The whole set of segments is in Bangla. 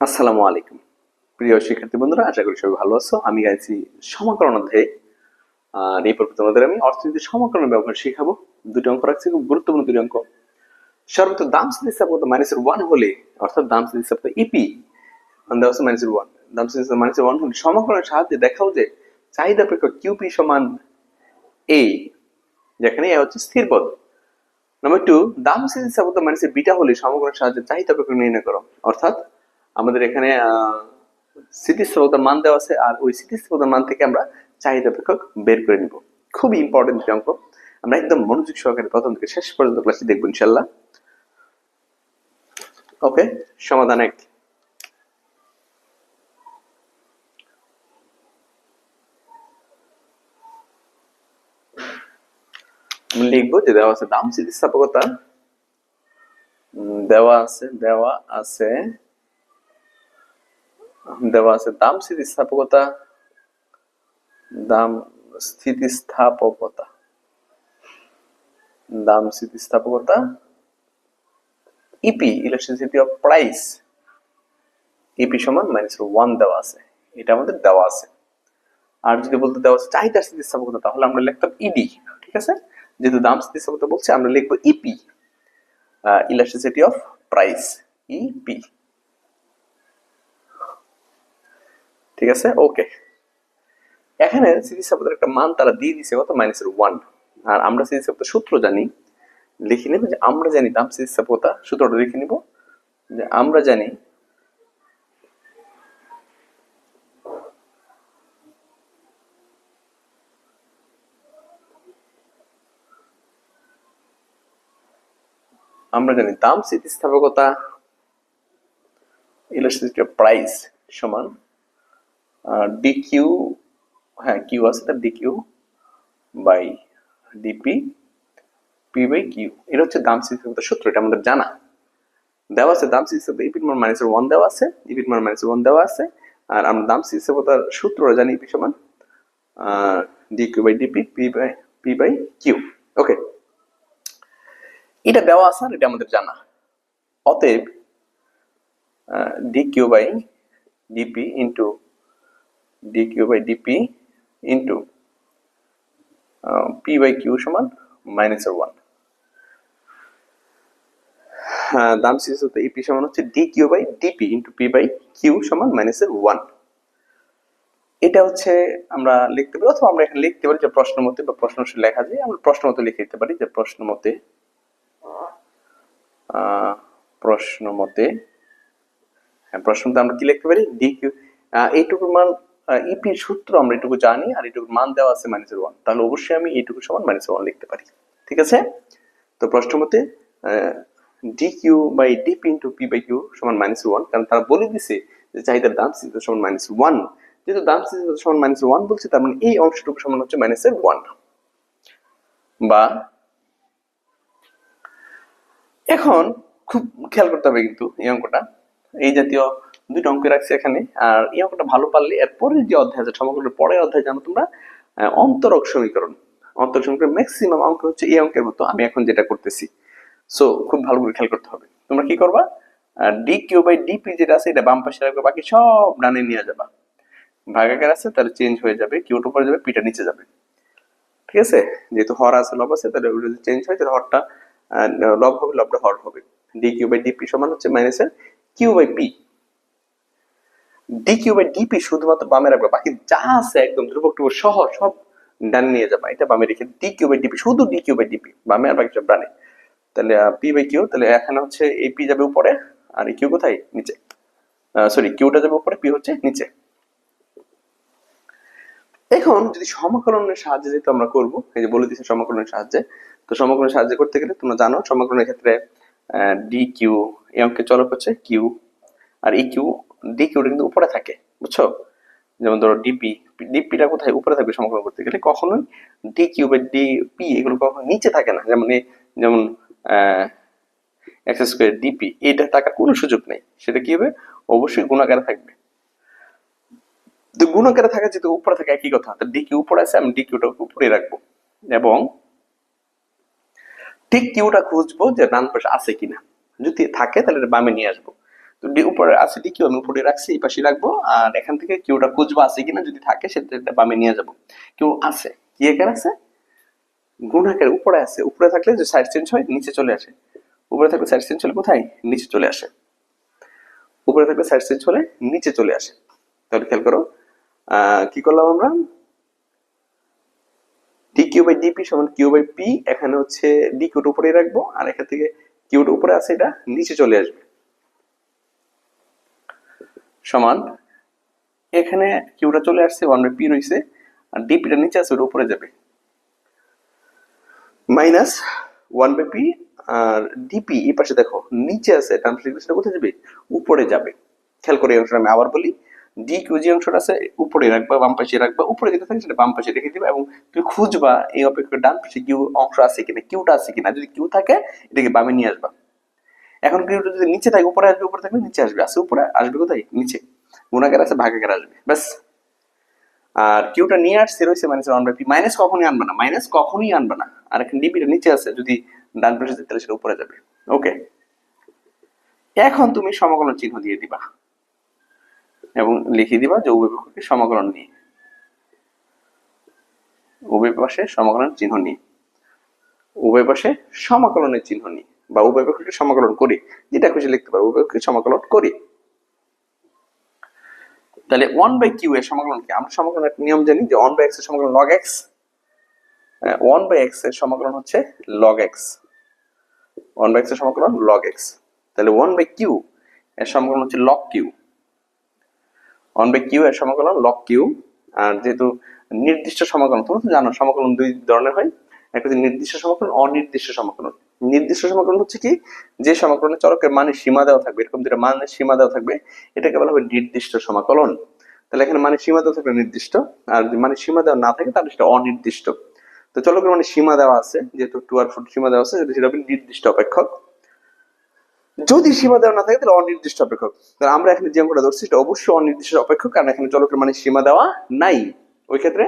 আসসালামু আলাইকুম। প্রিয় শিক্ষার্থী বন্ধুরা, আশা করি সবাই ভালো আছো। আমি গাইছি সমাকলন অধ্যায়ে। আর এই পর্বে তোমাদের আমি অর্থনীতির সমাকলনের ব্যবহার শেখাবো। দুটি অঙ্ক রাখছি, খুব গুরুত্বপূর্ণ দুটি অঙ্ক। সর্বোচ্চ দাম স্থিতিস্থাপকতা মাইনাসের ওয়ান হলে, অর্থাৎ দাম স্থিতিস্থাপকতা ইপি দেওয়া আছে মাইনাসের ওয়ান দাম স্থিতিস্থাপকতা মাইনাসের ওয়ান হলে সমাকলনের সাহায্যে দেখাও যে চাহিদা অপেক্ষা কিউপি সমান এ যেখানে এ হচ্ছে স্থির পদ। নাম্বার টু দাম স্থিতিস্থাপকতা মাইনাসের বিটা হলে সমাকলনের সাহায্যে চাহিদা অপেক্ষক নির্ণয় করো। অর্থাৎ আমাদের এখানে স্থিতিস্থাপকতার মান দেওয়া আছে, আর ওই স্থিতিস্থাপকতার মান থেকে আমরা চাহিদা অপেক্ষক বের করে নিব। খুবই ইম্পর্টেন্ট অঙ্ক। আমরা একদম মনোযোগ সহকারে প্রথম থেকে শেষ পর্যন্ত ক্লাসটি দেখব ইনশাল্লাহ ওকে সমাধান এক। লিখব যে দেওয়া আছে দাম, স্থিতিস্থাপকতা। দেওয়া আছে দেওয়া আছে দেওয়া আছে দাম স্থিতিস্থাপকতা দাম স্থিতিস্থাপকতা। দাম স্থিতিস্থাপকতা EP elasticity of price EP সমান মাইনাস ওয়ান দেওয়া আছে, এটা আমাদের দেওয়া আছে। আর যদি বলতে দেওয়া আছে চাহিদা স্থিতিস্থাপকতা, তাহলে আমরা লিখতাম ইডি ঠিক আছে? যেহেতু দাম স্থিতিস্থাপকতা বলছে, আমরা লিখব EP elasticity of price EP ঠিক আছে? ওকে এখানে স্থিতিস্থাপকতার একটা মান তারা দিয়ে দিছে কত? মাইনাসের ওয়ান আর আমরা স্থিতিস্থাপকতার সূত্র জানি, লিখে নেব যে আমরা জানি দাম স্থিতিস্থাপকতা সূত্রটা লিখে নিব যে আমরা জানি আমরা জানি দাম স্থিতিস্থাপকতা ইলাস্ট্রিসিটি অফ প্রাইস সমান ডি কিউ হ্যাঁ কিউ আছে তার D Q by DP P by Q এটা হচ্ছে দাম স্থিতিস্থাপকতার সূত্র, এটা আমাদের জানা। দেওয়া আছে দাম স্থিতিস্থাপকতা ইপির মান মাইনাস ওয়ান দেওয়া আছে ইপির মান মাইনাস ওয়ান দেওয়া আছে, আর আমরা দাম স্থিতিস্থাপকতার সূত্র জানি ইপি সমান D Q by DP P by P by Q okay এটা দেওয়া আছে আর এটা আমাদের জানা। অতএব D Q by DP into D Q by DP into P by Q সমান মাইনাস ওয়ান দাম সিস্টেম ইপি সমান হচ্ছে D Q by DP into P by Q সমান মাইনাসের ওয়ান এটা হচ্ছে আমরা লিখতে পারি, অথবা আমরা এখানে লিখতে পারি যে প্রশ্ন মতে বা প্রশ্ন লেখা যায়, আমরা প্রশ্ন মতে লিখে দিতে পারি যে প্রশ্ন মতে প্রশ্ন মতে হ্যাঁ প্রশ্ন মতে আমরা কি লিখতে পারি? ডি কিউ এইটুকুর মান ইপির সূত্র আমরা এটুকু জানি আর এটুকুর মান দেওয়া আছে মাইনাসের ওয়ান তাহলে অবশ্যই আমি এইটুকু সমান মাইনাসের ওয়ান লিখতে পারি। ঠিক আছে? তো প্রশ্ন মতে D Q by DP into P by Q সমান মাইনাস ওয়ান কারণ তারা বলে দিছে যে চাহিদার দাম স্থিত সমান মাইনাস ওয়ান যেহেতু দাম স্থিত সমান মাইনাস ওয়ান বলছে, তার মানে এই অংশটুকু সমান হচ্ছে মাইনাসের ওয়ান বা এখন খুব খেয়াল করতে হবে কিন্তু এই অঙ্কটা। এই জাতীয় দুইটা অঙ্ক রাখছি এখানে। আর এই অঙ্কটা ভালো পারলে এর পরের যে অধ্যায় আছে, সমগ্র পরের অধ্যায় জানো তোমরা অন্তরক সমীকরণ। অন্তরক সমীকরণ ম্যাক্সিমাম অঙ্ক হচ্ছে এই অঙ্কের মতো। আমি এখন যেটা করতেছি সো খুব ভালো করে খেয়াল করতে হবে। তোমরা কি করবা? ডি কিউ বাই ডিপি যেটা আছে, এটা বাম পাশে রাখবে, বাকি সব ডানে নিয়ে যাবা। ভাগাকার আছে, তাহলে চেঞ্জ হয়ে যাবে কিউটা উপরে যাবে পিটা নিচে যাবে। ঠিক আছে? যেহেতু হর আছে, লব আছে, তাহলে ওগুলো যদি চেঞ্জ হয়, তাহলে হরটা লব হবে, লবটা হর হবে। ডি কিউ বাই ডিপি সমান হচ্ছে মাইনাসের Q by P D Q DP শুধুমাত্র বামে রাখবে, বাকি যা আছে একদম ধ্রুবক সহ সব ডানে নিয়ে যাবা। এটা বামে রেখে ডি কিউ বাই ডিপি শুধু ডি কিউ বাই ডিপি বামে আর বাকি সব ডানে। তাহলে পি বাই কিউ তাহলে এখানে হচ্ছে এই পি যাবে উপরে, আর কিউ কোথায়? নিচে। সরি কিউটা যাবে উপরে পি হচ্ছে নিচে। এখন যদি সমাকলনের সাহায্যে যেহেতু আমরা করব, এই যে বলে দিচ্ছি সমাকলনের সাহায্যে, তো সমাকলনের সাহায্যে করতে গেলে তোমরা জানো সমাকলনের ক্ষেত্রে ডি কিউ এই অঙ্কের চলক হচ্ছে কিউ আর এই কিউ ডি কিউটা কিন্তু উপরে থাকে, বুঝছ? যেমন ধরো ডিপি ডিপিটা কোথায়? উপরে থাকবে সমাকলন করতে গেলে কখনোই ডি কিউ বা ডি পি এগুলো কখনো নিচে থাকে না। যেমন যেমন এক্স স্কোয়ার ডিপি এটা থাকার কোনো সুযোগ নেই। সেটা কি হবে? অবশ্যই গুণাকারে থাকবে। তো গুণাকারে থাকা যেহেতু উপরে থাকে, একই কথা। তো ডি কিউ উপরে আছে, আমি ডি কিউটা উপরে রাখব। এবং ঠিক কিউটা খুঁজবো যে ডান পাশে আছে কিনা? যদি থাকে, তাহলে বামে নিয়ে আসব। তো উপরে আছে কিউ আমি উপরে রাখছি, এই পাশে রাখব। আর এখান থেকে খুঁজবো আছে কিনা, যদি থাকে সেটা বামে নিয়ে যাব। কেউ আছে। কি এখানে আছে? গুণাকার উপরে আছে। উপরে থাকলে যে সাইড চেঞ্জ হয়, নিচে চলে আসে। উপরে থাকলে সাইড চেঞ্জ হলে কোথায়? নিচে চলে আসে। উপরে থাকলে সাইড চেঞ্জ হলে নিচে চলে আসে। তাহলে খেয়াল করো কি করলাম আমরা? ডি কিউ বাই ডিপি সমান কিউ বাই পি এখানে হচ্ছে ডি কিউটা উপরে রাখব। আর এখান থেকে কিউটা উপরে আছে, এটা নিচে চলে আসবে। সমান, এখানে কিউটা চলে আসছে? ওয়ান বাই পি রয়েছে আর ডিপিটা নিচে আছে উপরে যাবে। মাইনাস ওয়ান বাই পি আর ডিপি এই পাশে দেখো, নিচে আছে পাশে কোথায় যাবে? উপরে যাবে। খেয়াল করে এই অংশটা আমি আবার বলি ডি কিউ যে অংশটা আছে, উপরে রাখবা, বাম পাশে রাখবা, উপরে যেটা থাকে সেটা বাম পাশে রেখে দিবা, এবং তুমি খুঁজবা এই অপেক্ষা ডান পাশে কিউ অংশ আছে কিনা কিউটা আছে কিনা। যদি কিউ থাকে, এটাকে বামে নিয়ে আসবা। এখন কিউটা যদি নিচে থাকে, উপরে আসবে, উপরে থাকলে নিচে আসবে। আসে উপরে, আসবে কোথায়? নিচে। গুণাকার আছে ভাগাকার আসবে। ব্যাস। আর কিউটা নিয়ে আসছে, রয়েছে minus one by P minus কখনই আনবে না। মাইনাস কখনই আনবে না। আর এখানে ডিপিটা নিচে আছে, যদি ডান পাশে যেতে সেটা উপরে যাবে। ওকে এখন তুমি সমকলন চিহ্ন দিয়ে দিবা। এবং লিখে দিবা যে উভয় সমাকলন নিয়ে। উভয় পাশে সমাকলন চিহ্ন নিয়ে। উভয় পাশে সমাকলনের চিহ্ন নিয়ে। বা উভয় পক্ষকে সমাকলন করি। যেটা খুশি লিখতে পারো, উভয় পক্ষকে সমাকলন করি। তাহলে ওয়ান বাই কিউ এর সমাকলন কি? আমরা সমাকলনের একটা নিয়ম জানি যে ওয়ান বাই এক্সের সমাকলন লগ এক্স ওয়ান বাই এক্সের সমাকলন হচ্ছে লগ এক্স ওয়ান বাই এক্সের সমাকলন লগ এক্স তাহলে ওয়ান বাই কিউ এর সমাকলন হচ্ছে log Q one by Q এর সমাকলন লগ কিউ আর যেহেতু নির্দিষ্ট সমাকলন, তোমরা তো জানো, সমাকলন দুই ধরনের হয়। একটা হচ্ছে নির্দিষ্ট সমাকলন, অনির্দিষ্ট সমাকলন। নির্দিষ্ট সমাকলন হচ্ছে কি? যে সমাকলনে চরকের মানে সীমা দেওয়া থাকবে, এরকম যেটা মানের সীমা দেওয়া থাকবে, এটাকে বলা হবে নির্দিষ্ট সমাকলন। তাহলে এখানে মানে সীমা দেওয়া থাকবে নির্দিষ্ট, আর যদি মানে সীমা দেওয়া না থাকে, তাহলে সেটা অনির্দিষ্ট। তো চলকের মানে সীমা দেওয়া আছে, যেহেতু টু আর ফুট সীমা দেওয়া আছে, সেটা হবে নির্দিষ্ট অপেক্ষক। যদি সীমা দেওয়া না থাকে, তাহলে অনির্দিষ্ট অপেক্ষক। তাহলে আমরা এখানে যে অঙ্কটা ধরছি, সেটা অবশ্যই অনির্দিষ্ট অপেক্ষক, কারণ এখানে চলকের মানে সীমা দেওয়া নাই। ওই ক্ষেত্রে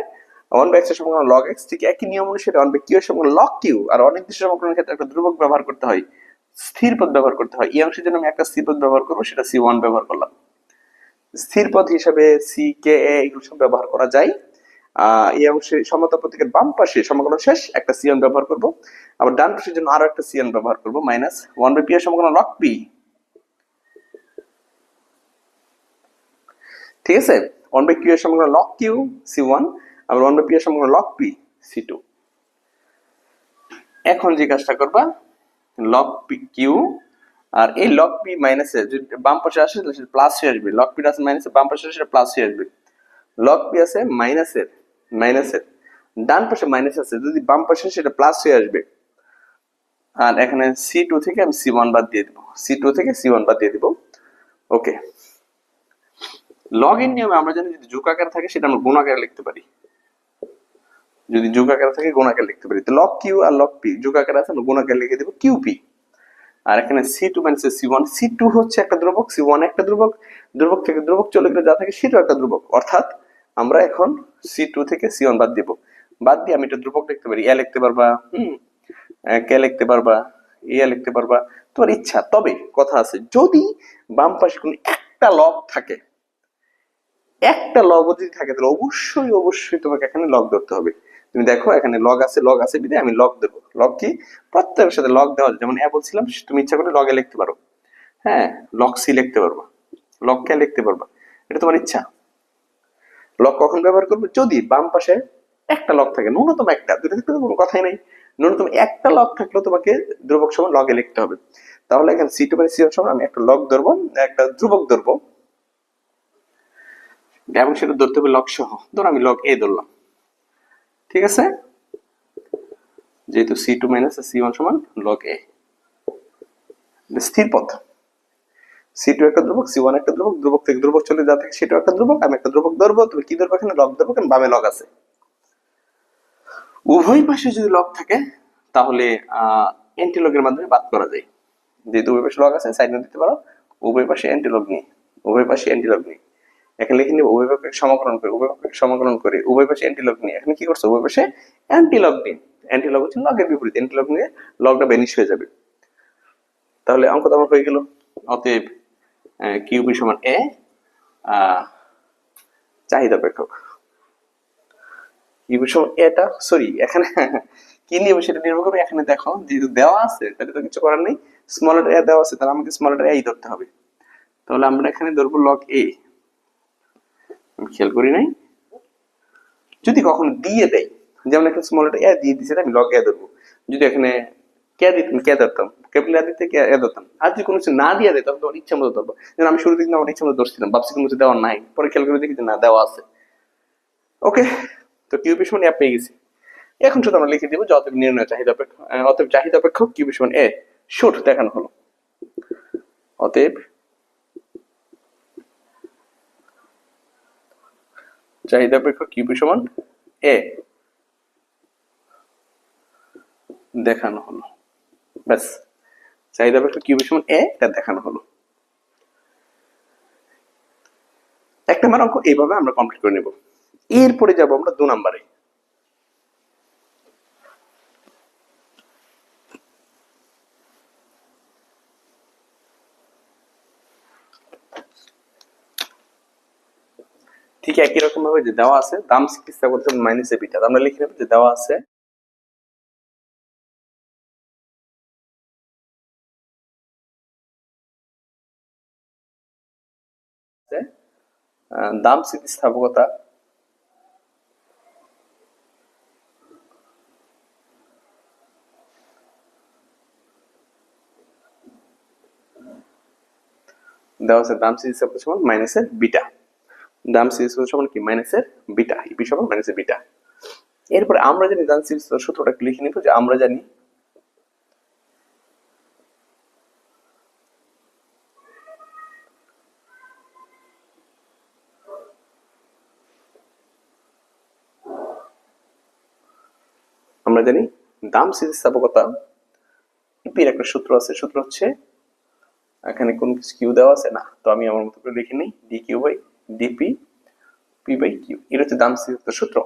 এর লগ এক্স ঠিক একই নিয়ম অনুসারে ওয়ান বাই কিউ সমগ্র লগ কিউ আর অনির্দিষ্ট সমগ্রের ক্ষেত্রে একটা ধ্রুবক ব্যবহার করতে হয়, স্থির পদ ব্যবহার করতে হয়। এই অংশের জন্য আমি একটা স্থির পদ ব্যবহার করব, সেটা সি ওয়ান ব্যবহার করলাম। স্থির পদ হিসাবে সি কে এ এগুলো সব ব্যবহার করা যায়। এই অংশে সমতা প্রতীকের বাম পাশে সমগ্র শেষ, একটা সিএন ব্যবহার করব। আবার ডান পাশের জন্য আরও একটা সিএন ব্যবহার করব মাইনাস ওয়ান বাই পি এর সমগ্র লক পি ঠিক আছে? ওয়ান বাই কিউ এর সমগ্র লক কিউ সি ওয়ান আবার ওয়ান বাই পি এর সমগ্র লক পি সি টু এখন যে কাজটা করবা লক পি কিউ আর এই লক পি মাইনাসে যদি বাম পাশে আসে, তাহলে সেটা প্লাস হয়ে আসবে। লক পি আছে মাইনাসে বাম পাশে আসে প্লাস হয়ে আসবে। লক পি আছে মাইনাসের মাইনাসের ডান পাশে মাইনাস আছে, যদি বাম পাশে সেটা প্লাস হয়ে আসবে। আর এখানে সি টু থেকে আমি সি ওয়ান বাদ দিয়ে দিব। সি টু থেকে সি ওয়ান বাদ দিয়ে দিব। ওকে লগ ইন নিয়মে আমরা জানি যদি যোগ আকারে থাকে, সেটা আমরা গুণ আকারে লিখতে পারি। যদি যোগ থাকে, গুণ লিখতে পারি। তো লগ কিউ আর লক পি যোগ আছে গুণ আকারে লিখে দেবো কিউ পি আর এখানে C two minus C one C two হচ্ছে একটা ধ্রুবক সি ওয়ান একটা ধ্রুবক ধ্রুবক থেকে ধ্রুবক চলে গেলে যা থাকে সেটাও একটা ধ্রুবক। অর্থাৎ আমরা এখন সি টু থেকে সি ওয়ান বাদ দিব। বাদ দিয়ে আমি এটা ধ্রুবক লিখতে পারি এ লিখতে পারবা, হুম কে লিখতে পারবা এ লিখতে পারবা, তোমার ইচ্ছা। তবে কথা আছে, যদি বাম পাশে কোনো একটা লগ থাকে, একটা লগ যদি থাকে, তাহলে অবশ্যই অবশ্যই তোমাকে এখানে লগ ধরতে হবে। তুমি দেখো, এখানে লগ আছে লগ আছে বিধায় আমি লগ দেবো। লগ কি? প্রত্যেকের সাথে লগ দেওয়া যেমন এ বলছিলাম, তুমি ইচ্ছা করে লগে লিখতে পারো। হ্যাঁ লগ সি লিখতে পারবা। লগ কে লিখতে পারবা। এটা তোমার ইচ্ছা। লগ কখন ব্যবহার করবে? যদি বাম পাশে একটা লগ থাকে, ন্যূনতম একটা দুটো থাকলে কোনো কথাই নাই। ন্যূনতম একটা লগ থাকলেও তোমাকে ধ্রুবক সময় লগে লিখতে হবে। তাহলে এখানে সি টু মানে সি সময় আমি একটা লগ ধরবো, একটা ধ্রুবক ধরবো। এবং সেটা ধরতে হবে লগ সহ। ধর আমি লগ এ ধরলাম। ঠিক আছে? যেহেতু C two minus C one সমান লগ এ স্থির পথ। সি টু একটা ধ্রুবক সি ওয়ান একটা ধ্রুবক ধ্রুবক থেকে ধ্রুবক চলে যা থাকে সেটাও একটা ধ্রুবক, আমি একটা ধ্রুবক ধরবো, তুমি কি ধরবো এখানে? লগ ধরবো বামে লগ আছে। উভয় পাশে যদি লগ থাকে, তাহলে অ্যান্টিলগের মাধ্যমে বাদ করা যায়। যেহেতু উভয় পাশে লগ আছে সাইড দিতে পারো, উভয় পাশে অ্যান্টিলগ নেই। উভয় পাশে অ্যান্টিলগ নেই। এখানে লিখে নিব উভয় পক্ষে সমাকলন করে, উভয় পক্ষে সমাকলন করে, উভয় পাশে অ্যান্টিলগ নিয়ে। এখানে কি করছে? উভয় পাশে অ্যান্টিলগ নিয়ে। অ্যান্টিলগ হচ্ছে লগের বিপরীত। অ্যান্টিলগ নিয়ে লগটা বেনিশ হয়ে যাবে। তাহলে অঙ্ক তো আমার হয়ে গেল। অতএব কিউবি সমান এ চাহিদা অপেক্ষক কিউবি সমান এটা সরি এখানে কি নিয়ে সেটা নির্ভর করবে? এখানে দেখো, যেহেতু দেওয়া আছে, তাহলে তো কিছু করার নেই। স্মল এ দেওয়া আছে, তাহলে আমাকে স্মল এই ধরতে হবে। তাহলে আমরা এখানে ধরবো লগ এ খেয়াল করি নাই। যদি কখনো দিয়ে দেয় যেমন একটা স্মল এ দিয়ে দিছে আমি লগ এ ধরবো। যদি এখানে কে দিতাম কে ধরতাম? দিতে ধরতাম? আর যদি কোনো কিছু না দিয়ে দেয় তখন তোমার ইচ্ছা মতো ধরবো। যেমন আমি শুরু থেকে আমার ইচ্ছা মতো ধরছিলাম কোনো কিছু দেওয়া নাই। পরে খেয়াল করে দেখি যে না দেওয়া আছে। ওকে তো কিউবি সমান অ্যাপ পেয়ে গেছি। এখন শুধু আমরা লিখে দিব যে অতএব নির্ণয় চাহিদা অপেক্ষক আহ, অতএব চাহিদা অপেক্ষক কিউবি সমান এ শুট দেখানো হলো। অতএব চাহিদা অপেক্ষক কিউবি সমান? এ। দেখানো হলো। ব্যাস। চাহিদা অপেক্ষক কিউবি সমান? এ এটা দেখানো হলো। এক নম্বর অঙ্ক, এইভাবে আমরা কমপ্লিট করে নেব। এরপরে যাব আমরা দু নম্বরে। ঠিক একই রকম ভাবে যে দেওয়া আছে, দাম চিকিৎসা করতে মাইনাসে বিটা। আমরা লিখে নেব যে দেওয়া আছে দাম স্থিতিস্থাপকতা দেওয়া আছে, দাম স্থিতিস্থাপকতা সমান মাইনাসের বিটা। দাম স্থিতিস্থাপকতা সমান কি? মাইনাসের বিটা ইপি সমান মাইনাসের বিটা। এরপরে আমরা জানি দাম স্থিতিস্থাপকতা সূত্রটা লিখে নিব যে আমরা জানি আমরা জানি দাম স্থিতিস্থাপকতা ইপির একটা সূত্র আছে। সূত্র হচ্ছে, এখানে কোন কিছু কিউ দেওয়া আছে না। তো আমি আমার মতো করে লিখে নিই D Q by DP P by Q এটা হচ্ছে দাম সূত্র।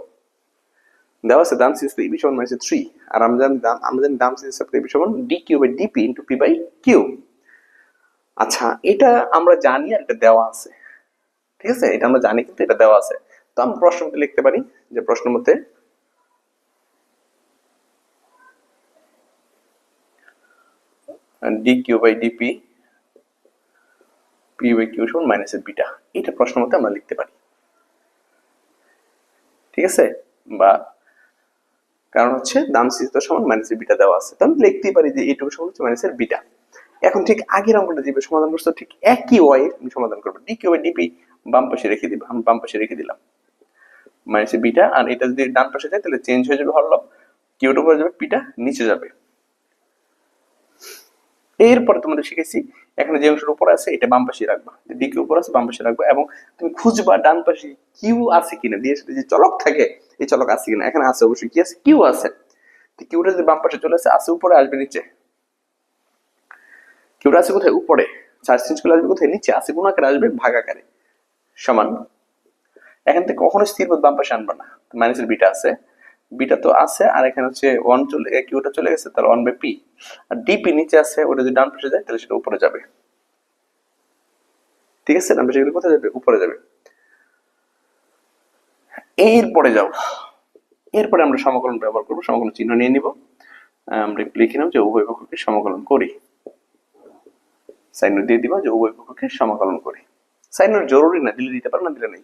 দেওয়া আছে দাম স্থিতিস্থাপকতা ইপি সমান থ্রি আর আমরা জানি দাম জানি দাম স্থিতিস্থাপকতা ইপি সমান D Q by DP into P by Q আচ্ছা এটা আমরা জানি আর এটা দেওয়া আছে। ঠিক আছে? এটা আমরা জানি কিন্তু এটা দেওয়া আছে। তো আমরা প্রশ্ন লিখতে পারি যে প্রশ্ন D Q by DP P by Q সমান বিটা এটা প্রশ্ন আমরা লিখতে পারি। ঠিক আছে? বা কারণ হচ্ছে দাম সমান বিটা দেওয়া আছে। তো আমি লিখতেই পারি যে এইটুকু সমান হচ্ছে বিটা এখন ঠিক আগের অঙ্কটা দিবে সমাধান করছ, ঠিক একই ওয়াই আমি সমাধান করব। ডি কিউ ডিপি বাম পাশে রেখে দিব আমি বাম পাশে রেখে দিলাম। মাইনাসের বিটা আর এটা যদি ডান পাশে যায়, তাহলে চেঞ্জ হয়ে যাবে হরলব কিউটা উপরে যাবে পিটা নিচে যাবে। এরপরে তোমাদের শিখেছি এখানে যে অংশের উপরে আছে, এটা বাম পাশে রাখবা। কিউ উপর আছে, বাম পাশে রাখবা এবং তুমি খুঁজবা ডান পাশে কিউ আছে কিনা, দিয়ে সাথে যে চলক থাকে, এই চলক আছে কিনা, এখানে আছে অবশ্যই কি আছে? কিউ আছে। কিউটা যদি বাম পাশে চলে আসে, আছে উপরে, আসবে নিচে। কিউটা আছে কোথায়? উপরে। চার্জ চেঞ্জ করলে আসবে কোথায়? নিচে। আছে কোন আকারে? আসবে ভাগ আকারে। সমান। এখান থেকে কখনো স্থির বাম পাশে আনবা না। মাইনাসের বিটা আছে। বিটা তো আছে, আর এখানে হচ্ছে ওয়ান চলে কিউটা চলে গেছে? তাহলে ওয়ান বাই পি আর ডিপি নিচে আছে, ওটা যদি ডান পাশে যায়, তাহলে সেটা উপরে যাবে। ঠিক আছে? ডান পাশে গেলে কোথায় যাবে? উপরে যাবে। এরপরে যাও। এরপরে আমরা সমাকলন ব্যবহার করব, সমকলন চিহ্ন নিয়ে নিব। আমরা লিখে নেব যে উভয় পক্ষকে সমাকলন করি। সাইন দিয়ে দিবা যে উভয় পক্ষকে সমাকলন করি। সাইন জরুরি না, দিলে দিতে পারে, না দিলে নেই।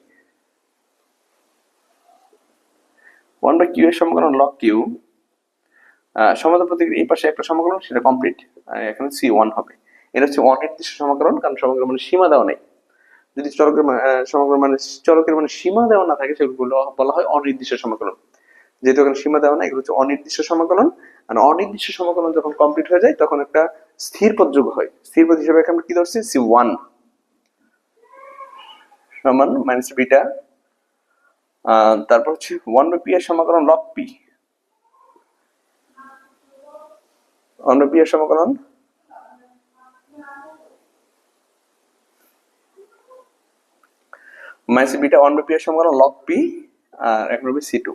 ওয়ান বাই কিউ এর সমীকরণ লগ কিউ সমাধান প্রতীক এই পাশে একটা সমীকরণ, সেটা কমপ্লিট এখানে সি ওয়ান হবে। এটা হচ্ছে অনির্দিষ্ট সমীকরণ, কারণ সমীকরণ মানে সীমা দেওয়া নেই। যদি চলকের সমীকরণ মানে চলকের মানে সীমা দেওয়া না থাকে, সেগুলো বলা হয় অনির্দিষ্ট সমীকরণ। যেহেতু এখানে সীমা দেওয়া না এগুলো হচ্ছে অনির্দিষ্ট সমীকরণ। আর অনির্দিষ্ট সমীকরণ যখন কমপ্লিট হয়ে যায়, তখন একটা স্থির পদ যোগ হয়। স্থির পদ হিসেবে এখানে কি ধরছি? সি ওয়ান সমান মাইনাস বিটা তারপর হচ্ছে ওয়ান বাই পি এর সমাকলন log P one by P এর মাইনাস বিটা ওয়ান পি এর পি আর এক রবি সি টু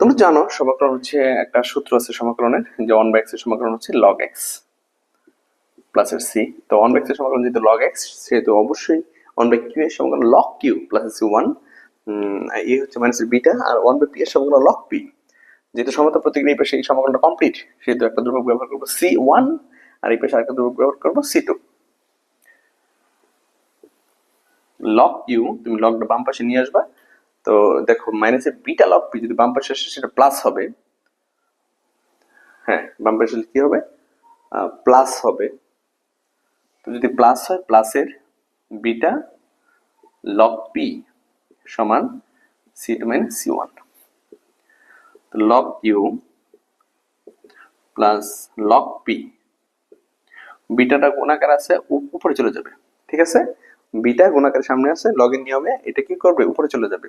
তোমরা জানো সমাকলন হচ্ছে একটা সূত্র আছে সমাকলনের, যে ওয়ান বাই এক্সের সমাকলন হচ্ছে লগ এক্স প্লাসের সি তো ওয়ান বাই এক্সের সমাকলন যেহেতু লগ এক্স সেহেতু অবশ্যই ওয়ান বাই কিউ এর সমাকলন log Q plus C one এই হচ্ছে মাইনাসের বিটা আর ওয়ান বাই পি এর সমাকলন লগ পি যেহেতু সমতা প্রতীকের এই পাশে এই সমাকলনটা কমপ্লিট সেহেতু একটা ধ্রুবক ব্যবহার করব সি ওয়ান আর এই পাশে আরেকটা ধ্রুবক ব্যবহার করব সি টু লগ ইউ তুমি লগটা বাম পাশে নিয়ে আসবা। তো দেখো মাইনাসের বিটা লগ পি যদি বাম পাশে আসে, সেটা প্লাস হবে। হ্যাঁ বাম পাশে কি হবে? প্লাস হবে। তো যদি প্লাস হয় প্লাসের বিটা লগ পি সমান C two minus C one log U plus log P বিটাটা গুণাকার আছে? উপ- উপরে চলে যাবে, ঠিক আছে? বিটা গুণাকার সামনে আছে? লগের নিয়মে এটা কি করবে? উপরে চলে যাবে।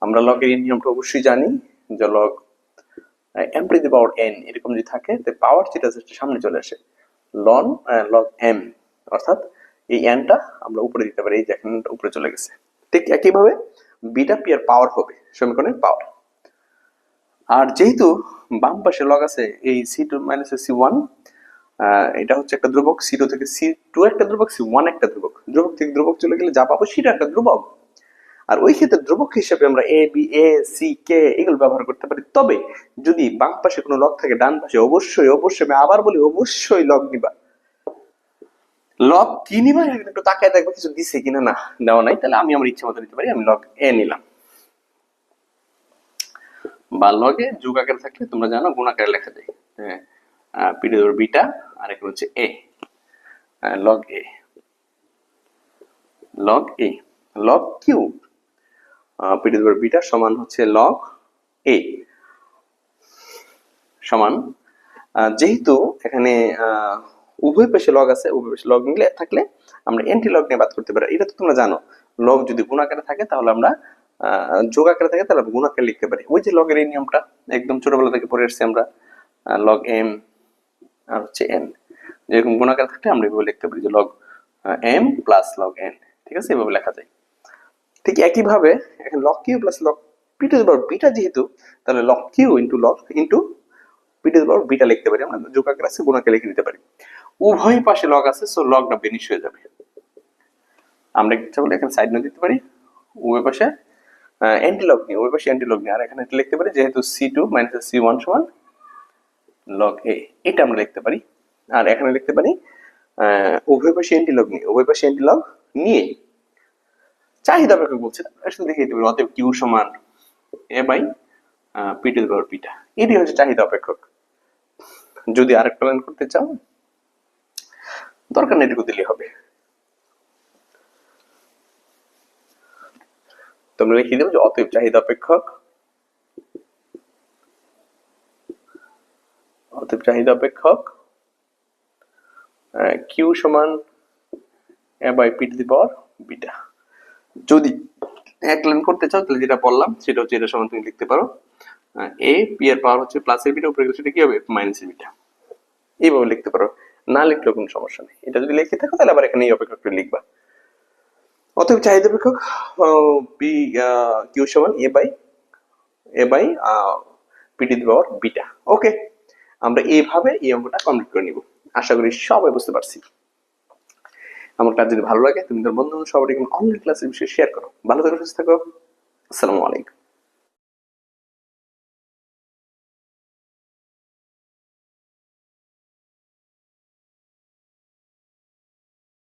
আমরা লগের এই নিয়মটা অবশ্যই জানি যে log M to the power N এরকম যদি থাকে, তো পাওয়ার যেটা আছে সামনে চলে আসে। লন লগ এম অর্থাৎ এই এনটা আমরা উপরে দিতে পারি, এই যে উপরে চলে গেছে। ঠিক একইভাবে বিটা পি এর পাওয়ার হবে সমীকরণের পাওয়ার। আর যেহেতু বাম পাশে লগ আছে এই C two minus C one এটা হচ্ছে একটা ধ্রুবক সি টু থেকে সি টু একটা ধ্রুবক সি ওয়ান একটা ধ্রুবক। ধ্রুবক থেকে ধ্রুবক চলে গেলে যা পাবো সেটা একটা ধ্রুবক। আর ওই ক্ষেত্রে ধ্রুবক হিসেবে আমরা A B A C K এগুলো ব্যবহার করতে পারি। তবে যদি বাম পাশে কোনো লগ থাকে, ডান পাশে অবশ্যই অবশ্যই আমি আবার বলি, অবশ্যই লগ নিবা। লগ কি নিবা একটু তাকায় দেখবা, কিছু দিছে কিনা না দেওয়া নাই, তাহলে আমি আমার ইচ্ছা মতো নিতে পারি, আমি লগ এ নিলাম। বা লগে যোগ আকারে থাকলে তোমরা জানো, গুণ আকারে লেখা যায়। হ্যাঁ বিটা আর একটা হচ্ছে A log A log A log Q PD beta সমান হচ্ছে লগ এ সমান যেহেতু এখানে উভয় পাশে লগ আছে, উভয় পাশে লগ মিলে থাকলে আমরা এন্টি লগ নিয়ে বাদ করতে পারি। এটা তো তোমরা জানো। লগ যদি গুণ আকারে থাকে তাহলে আমরা যোগ আকারে থাকে তাহলে গুণ আকারে লিখতে পারি। ওই যে লগের এই নিয়মটা, একদম ছোটবেলা থেকে পড়ে এসেছি আমরা লগ এম আর হচ্ছে এন যেরকম গুণ আকারে থাকলে আমরা এভাবে লিখতে পারি যে log M plus log N ঠিক আছে? এভাবে লেখা যায়। ঠিক একইভাবে এখানে log Q plus log P to power beta যেহেতু, তাহলে log Q into log into P to power beta লিখতে পারি। আমরা যোগ আছে, গুণ লিখে দিতে পারি। উভয় পাশে লগ আছে সো লগটা বেনিশ হয়ে যাবে। আমরা ইচ্ছা করলে এখানে সাইড নোট দিতে পারি। উভয় পাশে অ্যান্টি লগ নিয়ে, উভয় পাশে অ্যান্টি লগ নিয়ে, আর এখানে এটা লিখতে পারি, যেহেতু C two minus C one সমান লগ এ এটা আমরা লিখতে পারি। আর এখানে লিখতে পারি উভয় পাশে অ্যান্টি লগ নিয়ে, উভয় পাশে অ্যান্টি লগ নিয়ে। চাহিদা অপেক্ষক বলছে সাথে লিখে দিতে পারি, অতএব কিউ সমান A by P to power beta এটি হচ্ছে চাহিদা অপেক্ষক। যদি আরেকটা লাইন করতে চাও দরকার নেই এটুকু দিলে হবে। তোমরা লিখে দেবো যে অতএব চাহিদা অপেক্ষক, অতএব চাহিদা অপেক্ষক কিউ সমান A by P to the power beta. যদি এক লাইন করতে চাও, তাহলে যেটা বললাম, সেটা হচ্ছে এটা সমান তুমি লিখতে পারো। এ পি এর পাওয়ার হচ্ছে প্লাসের বিটা, উপরে গেলে সেটা কি হবে? মাইনাসের বিটা। এইভাবে লিখতে পারো। না লিখলেও কোনো সমস্যা নেই। এটা যদি লিখে থাকো, তাহলে আবার এখানে এই অপেক্ষকটা লিখবা। অতএব চাহিদা অপেক্ষক পি কিউ সমান A by A by PT power beta okay আমরা এইভাবে এই অঙ্কটা কমপ্লিট করে নিব। আশা করি সবাই বুঝতে পারছি। আমার ক্লাস যদি ভালো লাগে, তুমি তোর বন্ধু সবাই অনলাইন ক্লাসের বিষয়ে শেয়ার করো। ভালো থাকো, সুস্থ থাকো। আসসালামু আলাইকুম।